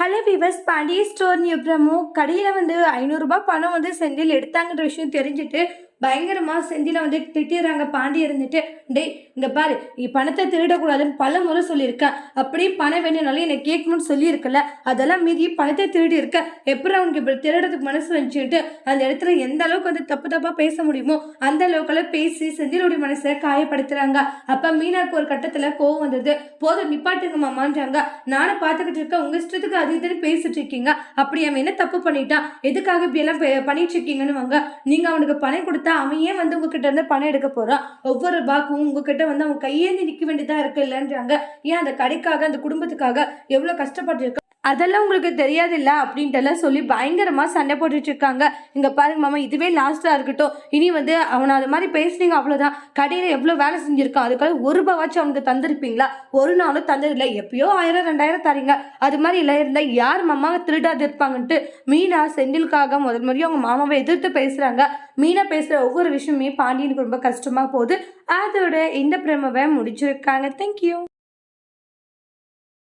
Hello Vivas Pandiya store new promo கடையில் வந்து ஐநூறுரூபா பணம் வந்து செந்தில் எடுத்தாங்கன்ற விஷயம் தெரிஞ்சுட்டு பயங்கரமாக செந்தில வந்து திட்டிடுறாங்க பாண்டி இருந்துட்டு டேய் இங்கே பாரு நீ பணத்தை திருடக்கூடாதுன்னு பல முறை சொல்லியிருக்கேன் அப்படியே பணம் வேணும்னாலும் என்னை கேட்கணும்னு சொல்லியிருக்கல. அதெல்லாம் மீறி பணத்தை திருடி இருக்க. எப்படி அவனுக்கு இப்படி திருடுறதுக்கு மனசு வந்துச்சுட்டு அந்த இடத்துல எந்த அளவுக்கு வந்து தப்பு தப்பாக பேச முடியுமோ அந்த அளவுக்குலாம் பேசி செந்திலுடைய மனசை காயப்படுத்துகிறாங்க அப்போ மீனாக்கு ஒரு கட்டத்தில் கோவம் வந்தது. போதும் நிப்பாட்டுங்க மாமான்றாங்க. நானும் பார்த்துக்கிட்டு இருக்கேன். உங்கள் இஷ்டத்துக்கு அது இதுன்னு பேசிட்டு இருக்கீங்க. அப்படி அவன் என்ன தப்பு பண்ணிட்டான்? எதுக்காக இப்படி எல்லாம் பே- பண்ணிட்டு இருக்கீங்கன்னு வாங்க நீங்கள் அவனுக்கு பணம் கொடுத்தா அவன் ஏன் வந்து உங்ககிட்ட இருந்து பணம் எடுக்க போறான் ஒவ்வொரு பாக்கும் உங்ககிட்ட வந்து அவன் கையேந்தி நிற்க வேண்டியதா இருக்கு இல்லைன்றாங்க. ஏன் அந்த கடைக்காக அந்த குடும்பத்துக்காக எவ்வளவு கஷ்டப்பட்டு அதெல்லாம் உங்களுக்கு தெரியாதுல்ல அப்படின்ட்டுலாம் சொல்லி பயங்கரமாக சண்டை போட்டுட்டு இருக்காங்க இங்கே பாருங்க மாமா இதுவே லாஸ்ட்டாக இருக்கட்டும். இனி வந்து அவனை அது மாதிரி பேசுனீங்க அவ்வளோதான் கடையில் எவ்வளோ வேலை செஞ்சுருக்கான்? அதுக்காக ஒரு ரூபாவாச்சும் அவனுக்கு தந்திருப்பீங்களா? ஒரு நாளும் தந்ததில்லை. எப்பயோ ஆயிரம் ரெண்டாயிரம் தரீங்க. அது மாதிரி இல்லை இருந்தால் யார் மாமா திருடாது இருப்பாங்கன்ட்டு மீனா செந்திலுக்காக முதல் முறையும் அவங்க மாமாவை எதிர்த்து பேசுகிறாங்க மீனா பேசுகிற ஒவ்வொரு விஷயமே பாண்டியனுக்கு ரொம்ப கஷ்டமாக போகுது. அதோட இந்த பிரமவை முடிச்சிருக்காங்க. தேங்க்யூ